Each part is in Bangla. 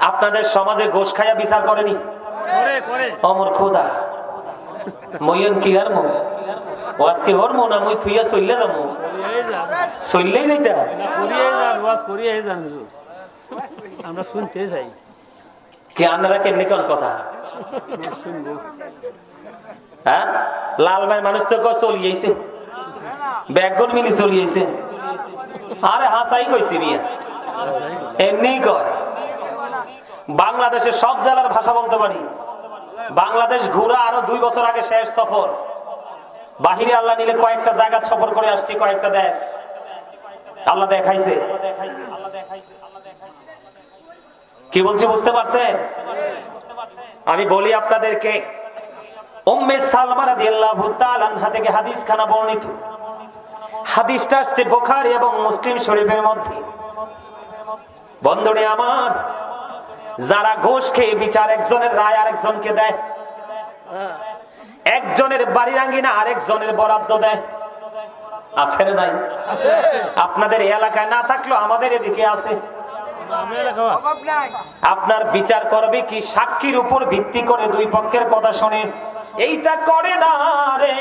আপনাদের সমাজে গোশ খাইয়া বিচার করেনি? করে করে। অমর খোদা। মইয়ন কি আর মো? ও আজকে ওর মো না মুই থুইয়া চললে যাব চললেই যাইতা? ওয়াজ করিয়ে যান আমরা শুনতে চাই কি আনারা কেমনি কোন কথা? হ্যাঁ? লাল ভাই মানুষ তো চলিয়েছে। ব্যাগন মিলি চলিয়েছে। আরে হাসাই কইছি মিয়া। এমনি কয়? বাংলাদেশের সব জেলার ভাষা বলতে পারি। বাংলাদেশ ঘুরা আরও দুই বছর আগে শেষ সফর। বাহিরে আল্লাহ নিলে কয়েকটা জায়গা সফর করে আসছি, কয়েকটা দেশ। আল্লাহ দেখাইছে। কি বলছি, বুঝতে পারছেন? আমি বলি আপনাদেরকে থেকে হাদিস খানা বর্ণিত। হাদিসটা আসছে বুখারী এবং মুসলিম শরীফের মধ্যে। আমার যারা ঘোষ খেয়ে বিচার একজনের রায় আরেকজনকে দেয়। একজনের বাড়ির আঙ্গিনা আরেকজনের বরাদ্দ দেয়। আছে নাই? আপনাদের এলাকায় না থাকলেও আমাদের এদিকে আছে। আছে আপনার বিচার করবে কি সাক্ষীর উপর ভিত্তি করে দুই পক্ষের কথা শুনে এইটা করে না রে।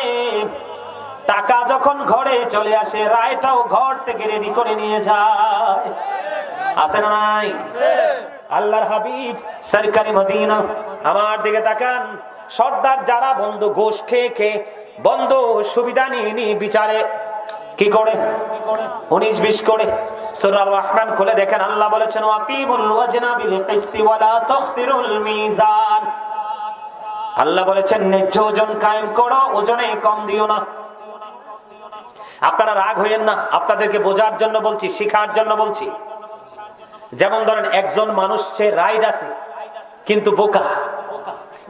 টাকা যখন ঘরে চলে আসে রায়টাও ঘর থেকে রেডি করে নিয়ে যায়। আছে না নাই? আল্লাহর হাবিব, সরকারি মদিনা, আমার দিকে তাকান। সর্দার যারা বন্ধু ঘোষ খেয়ে খেয়ে বন্ধ সুবিধা নিয়ে বিচারে, কি করে? উনিশ বিশ করে। সূরার রহমান খুলে দেখেন, আল্লাহ বলেছেন আল্লাহ বলেছেন ন্যায্য ওজন কায়েম করো, ওজনে কম দিও না। আপনারা রাগ হইয়েন না। আপনাদেরকে বোঝার জন্য বলছি, শিখার জন্য বলছি। যেমন ধরেন একজন মানুষ সে রাইড আছে কিন্তু বোকা।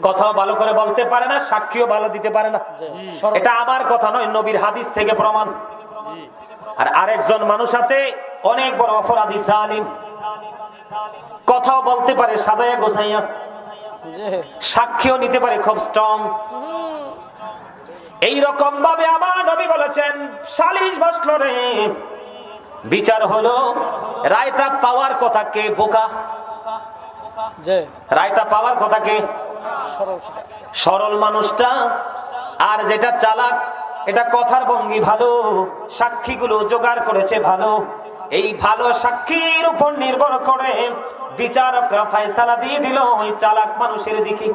কথাও ভালো করে বলতে পারে না সাক্ষীও ভালো দিতে পারে না। এটা আমার কথা নয় নবীর হাদিস থেকে প্রমাণ। আর আরেকজন মানুষ আছে অনেক বড় অপরাধী সালিম কথাও বলতে পারে সাজাইয়া গোসাইয়া সাক্ষীও নিতে পারে খুব স্ট্রং এই রকম ভাবে আমার নবী বলেছেন সালিশ বসল রে। বিচার হলো রায়টা পাওয়ার কথা কে বোকা? রায়টা পাওয়ার কথা কে? সরল মানুষটা। আর যেটা চালাক এটা কথার ভঙ্গি ভালো সাক্ষীগুলো জোগাড় করেছে ভালো। এই ভালো সাক্ষীর উপর নির্ভর করে বিচারকরা ফয়সালা দিয়ে দিল ওই চালাক মানুষের দিকে।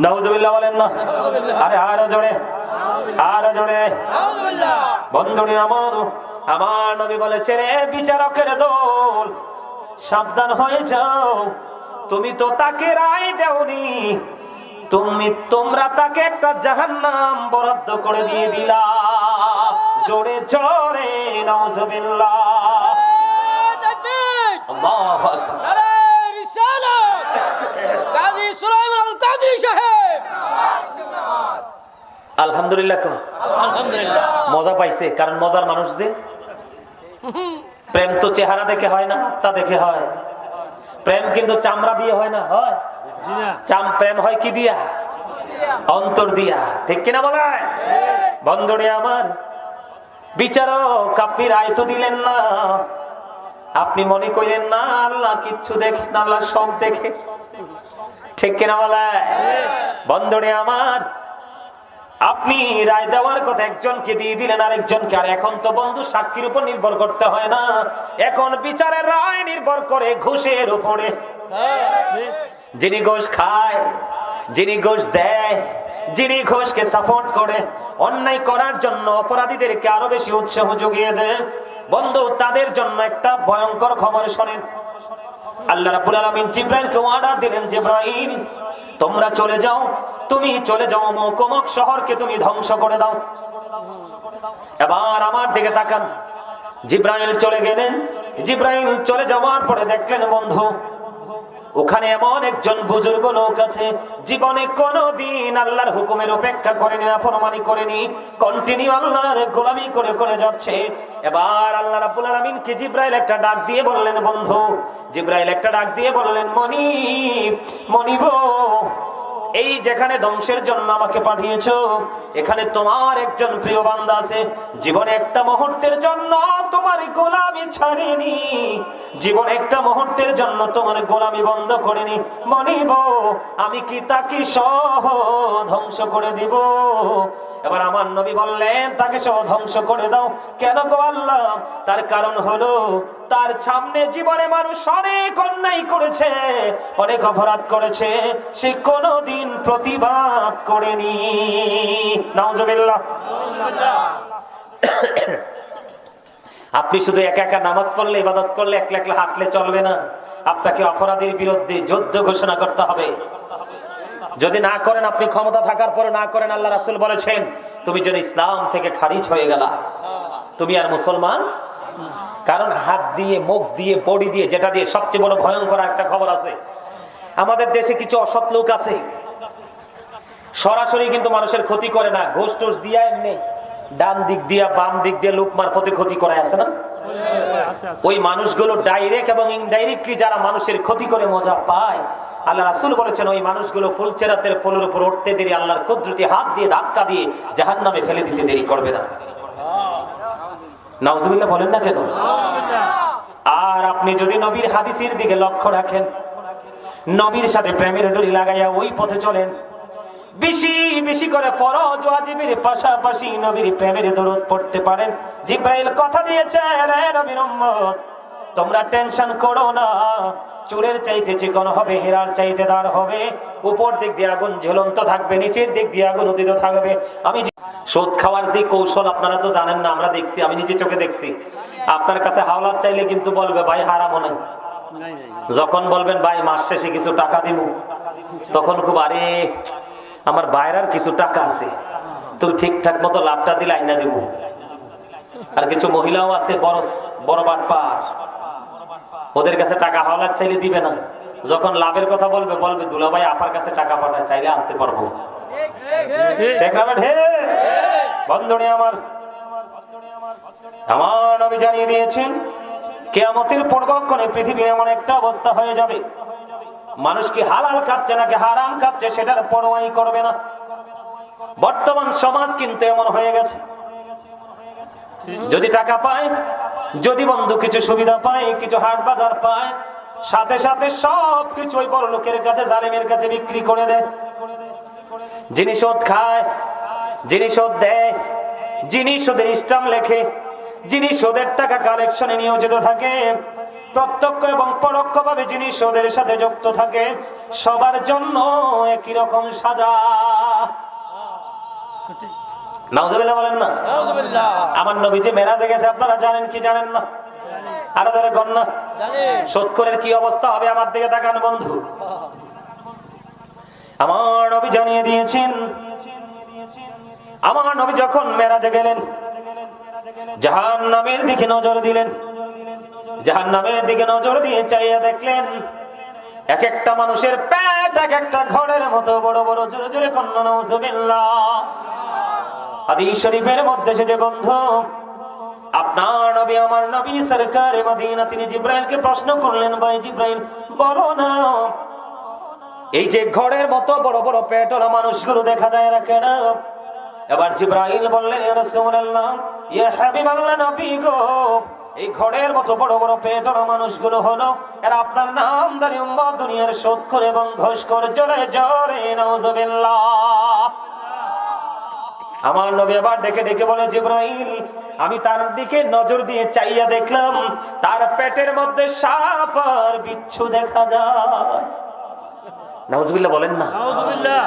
নাউজুবিল্লাহ বলেন না। আরে আরও জোরে। আরও জোরে। বন্ধুরে আমার আমার নবী বলেছে রে বিচারকের দল সাবধান হয়ে যাও। তুমি তো তাকে রায় দেওনি। তুমি তোমরা তাকে একটা জাহান্নাম বরাদ্দ করে দিয়ে দিলা। জোরে জোরে নাউজুবিল্লাহ। আল্লাহু আকবার। আলহামদুলিল্লাহ কোন। মজা পাইছে কারণ মজার মানুষ যে? প্রেম তো চেহারা দেখে হয় না আত্মা দেখে হয়। প্রেম কিন্তু চামড়া দিয়ে হয় না হয়? চাম প্রেম হয় কি দিয়া? অন্তর দিয়া। ঠিক কিনা বলে বন্ধুরে আমার বিচারক আপনি রায় তো দিলেন না। আপনি মনে করেন না আল্লাহ কিচ্ছু দেখেন আল্লাহ সব দেখে। ঠিক কিনা বলে বন্ধুরে আমার আপনি রায় দেওয়ার কথা একজনকে দিয়ে দিলেন আর একজনকে আর এখন তো বন্ধু সাক্ষীর উপর নির্ভর করতে হয় না। এখন বিচারের রায় নির্ভর করে ঘুষের উপরে। যিনি ঘোষ খায়, যিনি ঘোষ দেয়, যিনি ঘোষকে সাপোর্ট করে, অন্যায় করার জন্য অপরাধীদেরকে আরও বেশি উৎসাহ জুগিয়ে দেয়। বন্ধু, তাদের জন্য একটা ভয়ঙ্কর খবর শোনেন। আল্লাহ রাব্বুল আলামিন জিব্রাইলকে অর্ডার দিলেন, জিব্রাইল, তোমরা চলে যাও। তুমি চলে যাও মকমক শহরকে তুমি ধ্বংস করে দাও। এবার আমার দিকে তাকান। জিব্রাইল চলে গেলেন। জিব্রাইল চলে যাওয়ার পরে দেখলেন, বন্ধু ওখানে এমন একজন বুজুর্গ লোক আছে, জীবনে কোনোদিন আল্লাহর হুকুমের উপেক্ষা করেনি না ফরমানি করেনি কন্টিনিউ আল্লাহর গোলামি করে করে যাচ্ছে। এবার আল্লাহ রাব্বুল আলামিন জিব্রাইল একটা ডাক দিয়ে বললেন, বন্ধু, জিব্রাইল একটা ডাক দিয়ে বললেন, মনিব মনিব এই যেখানে ধ্বংসের জন্য আমাকে পাঠিয়েছ, এখানে তোমার একজন প্রিয় বান্দা আছে। জীবনে একটা মুহূর্তের জন্য তোমার গোলামি ছাড়িনি। জীবন একটা মুহূর্তের জন্য তোমার গোলামি বন্ধ করেনি। মনিব, আমি কি তাকে সহ ধ্বংস করে দিব। এবার আমার নবী বললেন, তাকে সহ ধ্বংস করে দাও। কেন গো আল্লাহ? তার কারণ হলো, তার সামনে জীবনে মানুষ অনেক অন্যায় করেছে, অনেক অপরাধ করেছে। সে কোনোদিন প্রতিবাদ করেনি। নাউজুবিল্লাহ। আপনি শুধু একা একা নামাজ পড়লে, ইবাদত করলে, একলা একলা হাঁটলে চলবে না। আপনাকে অপরাধীর বিরুদ্ধে যুদ্ধ ঘোষণা করতে হবে। যদি না করেন, আপনি ক্ষমতা থাকার পরে না করেন, আল্লাহ রাসুল বলেছেন, তুমি যেন ইসলাম থেকে খারিজ হয়ে গেলা, তুমি আর মুসলমান? কারণ হাত দিয়ে, মুখ দিয়ে, বডি দিয়ে, যেটা দিয়ে সবচেয়ে বড় ভয়ঙ্কর একটা খবর আছে, আমাদের দেশে কিছু অসৎ লোক আছে, সরাসরি কিন্তু মানুষের ক্ষতি করে না, ঘোষ টোষ দিয়া এমনি, ডান দিক দিয়া বাম দিক দিয়ে লোক মারফতে ক্ষতি করে আছে না? ওই মানুষগুলো ডাইরেক্ট এবং ইনডাইরেক্টলি যারা মানুষের ক্ষতি করে মজা পায়, আল্লাহ রাসুল বলেছেন, ওই মানুষগুলো ফুল চেরাতের ফুলের উপর উঠতে দেরি, আল্লাহর কুদরতি হাত দিয়ে ধাক্কা দিয়ে জাহান নামে ফেলে দিতে দেরি করবে না। নাউজুবিল্লাহ বলেন না কেন? আর আপনি যদি নবীর হাদিসের দিকে লক্ষ্য রাখেন, নবীর সাথে প্রেমের ডুরি লাগাইয়া ওই পথে চলেন বেশি বেশি করে ফরজ ওয়াজিবের পাশাপাশি নবীর প্রেমের দরদ পড়তে পারেন। জিব্রাইল কথা দিয়েছে, রে নবীর উম্মত, তোমরা টেনশন করো না। চুলের চাইতে চিকন হবে, হেরার চাইতে দাঁড় হবে। উপর দিক দিয়ে আগুন ঝুলন্ত থাকবে, নিচের দিক দিয়ে আগুন উদিত থাকবে। আমি সুদ খাওয়ার যে কৌশল আপনারা তো জানেন না, আমরা দেখছি, আমি নিজে চোখে দেখছি। আপনার কাছে হাওলাত চাইলে কিন্তু বলবে, ভাই, হারামো নাই যখন বলবেন, ভাই, মাস শেষে কিছু টাকা দিব। তখন খুব, আরে আমার বাইরের কিছু টাকা আছে। তুমি ঠিকঠাক মতো লাভটা দিলে আইনা দিব। আর কিছু মহিলাও আছে বড় বড় বাটপার। ওদের কাছে টাকা হওয়ার চাইলে দিবে না। যখন লাভের কথা বলবে বলবে, দুলাভাই আপার কাছে টাকা পাঠায়, চাইলে আনতে পারব। আমার নবী জানিয়ে দিয়েছেন, কেয়ামতের পূর্বক্ষণে পৃথিবীর এমন একটা অবস্থা হয়ে যাবে। মানুষ কি হালাল খাচ্ছে নাকি হারাম খাচ্ছে সেটার পরোয়াই করবে না। বর্তমান সমাজ কিন্তু এমন হয়ে গেছে। যদি টাকা পায়, যদি বন্ধু কিছু সুবিধা পায়, কিছু হাট বাজার পায়, সাথে সাথে সব কিছু ওই বড় লোকের কাছে, জালেমের কাছে বিক্রি করে দেয়। যিনি খায়, যিনি দেয়, যিনি সুদের ইস্টাম লেখে, যিনি সুদের টাকা কালেকশনে নিয়োজিত থাকে প্রত্যক্ষ এবং পরোক্ষভাবে যিনি সুদের সাথে যুক্ত থাকে সবার জন্য একই রকম সাজা। নাউজুবিল্লাহ বলেন না? আমার নবী যে মেরাজে গেছে আপনারা জানেন কি জানেন না? আরও ধরে গণ না। সৎকরের কি অবস্থা হবে আমার দিকে তাকান বন্ধু। আমার নবী জানিয়ে দিয়েছেন আমার নবী যখন মেরাজে গেলেন জাহান নামের দিকে নজর দিলেন জাহান নামের দিকে নজর দিয়ে চাইয়া দেখলেন এক একটা মানুষের পেট এক একটা ঘরের মতো বড় বড় জোরে জোরে কন্যা হাদিস শরীফের মধ্যে সে যে বন্ধু, আপনার নবী, আমার নবী সরকার মদিনা, তিনি জিব্রাইলকে প্রশ্ন করলেন, ভাই জিব্রাইল, বলো না, এই যে ঘরের মতো বড় বড় পেটলা মানুষগুলো দেখা যায় না কেন? এবার জিব্রাইল বললেন, ইয়া ইয়া হাবিবাল্লাহ নবী গো এই ঘরের মতো বড় বড় পেটলা মানুষগুলো হলো এরা আপনার নাম দাঁড়িয়ে উম্মত দুনিয়ার শোধ করে এবং ঘোষ করে জোরে জোরে নাউজুবিল্লাহ। আমার নবী আবার ডেকে ডেকে বলে জিব্রাইল আমি তার দিকে নজর দিয়ে চাইয়া দেখলাম তার পেটের মধ্যে সাপ আর বিচ্ছু দেখা যায়। নাউজুবিল্লাহ বলেন না। নাউজুবিল্লাহ।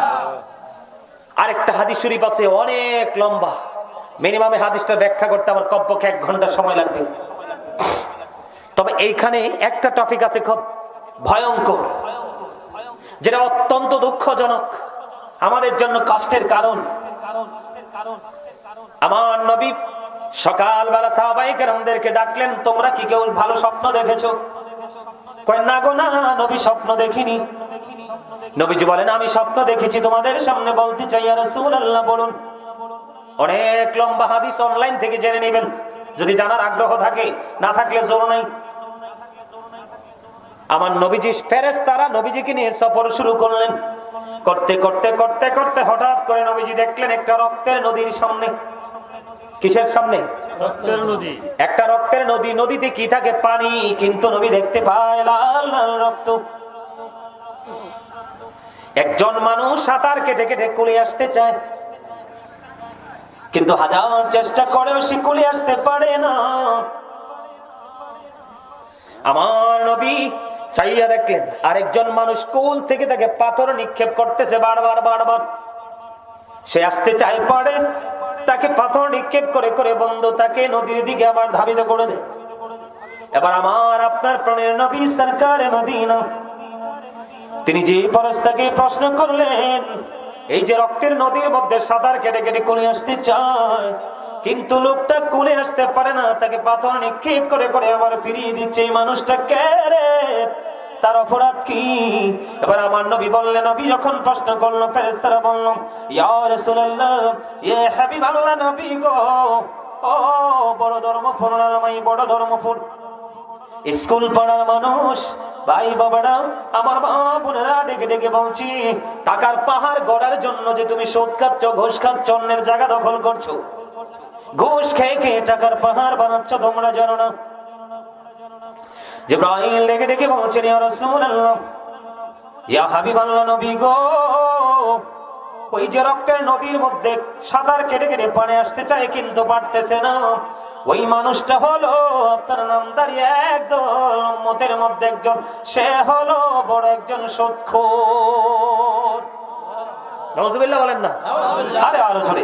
আরেকটা হাদিস শরীফ আছে অনেক লম্বা। মিনিমামে হাদিসটা ব্যাখ্যা করতে আমার কমপক্ষে এক ঘণ্টা সময় লাগবে। তবে এইখানে একটা টপিক আছে খুব ভয়ঙ্কর, যেটা অত্যন্ত দুঃখজনক। আমাদের জন্য কষ্টের কারণ। আমার নবী সকালবেলা সাহাবাই কেরামদেরকে ডাকলেন, তোমরা কি কেউ ভালো স্বপ্ন দেখেছ? গো, না, নবী স্বপ্ন দেখিনি। বলেন, আমি স্বপ্ন দেখেছি তোমাদের সামনে, বলতে চাই আর বলুন। অনেক লম্বা হাদিস অনলাইন থেকে জেনে নেবেন। যদি জানার আগ্রহ থাকে না থাকলে জোর নাই। আমার নবীজি ফেরেস তারা নবীজিকে নিয়ে সফর শুরু করলেন। করতে করতে করতে করতে হঠাৎ করে নবীজি দেখলেন একটা রক্তের নদীর সামনে। কিসের সামনে? একটা রক্তের নদী। নদীতে কি থাকে পানি? কিন্তু নবী দেখতে পায় লাল লাল রক্ত। একজন মানুষ সাঁতার কেটে কেটে কুলে আসতে চায়। কিন্তু হাজার চেষ্টা করেও সে কুলে আসতে পারে না। আমার নবী চাইয়া দেখলেন, আরেকজন মানুষ কুল থেকে তাকে পাথর নিক্ষেপ করতেছে বারবার বারবার। সে আসতে চাই পারে, তাকে পাথর নিক্ষেপ করে করে বন্ধ তাকে নদীর দিকে আবার ধাবিত করে দেয়। এবার আমার, আপনার প্রাণের নবী সরকারে তিনি যে ফরস্তাকে প্রশ্ন করলেন এই যে রক্তের নদীর মধ্যে সাঁতার কেটে কেটে কোলে আসতে চায়, কিন্তু লোকটা কোলে আসতে পারে না, তাকে পাথর নিক্ষেপ করে করে আবার ফিরিয়ে দিচ্ছে এই মানুষটা কে রে। তার অপরাধ কি? এবার আমার নবী বললেন, নবী যখন প্রশ্ন করল, ফেরেশতারা বলল, ইয়া রাসূলুল্লাহ ইয়া হাবিবাল্লাহ নবী গো। ও বড় ধর্মফল নামাই বড় ধর্মফল। স্কুল পড়ার মানুষ ভাই বাবারা, আমার মা বোনেরা ডেকে ডেকে বলছি, টাকার পাহাড় গড়ার জন্য যে তুমি সোদ খাচ্ছ, ঘুষ খাচ্ছ, অন্যের জায়গা দখল করছ। ঘুষ খেয়ে খেয়ে টাকার পাহাড় বানাচ্ছ, তোমরা জানো না। জিব্রাইল ডেকে ডেকে বলছেন, ইয়া রাসূলুল্লাহ, ইয়া হাবিবাল্লাহ নবী গো ওই যে রক্তের নদীর মধ্যে সাঁতার কেটে কেটে পানে আসতে চায় কিন্তু পারতেছে না। ওই মানুষটা হলো আপনার নাম দাঁড়িয়ে একদল মতের মধ্যে একজন সে হলো বড় একজন সৎখোর। নজবিল্লা বলেন না? আরে আলো জোরে।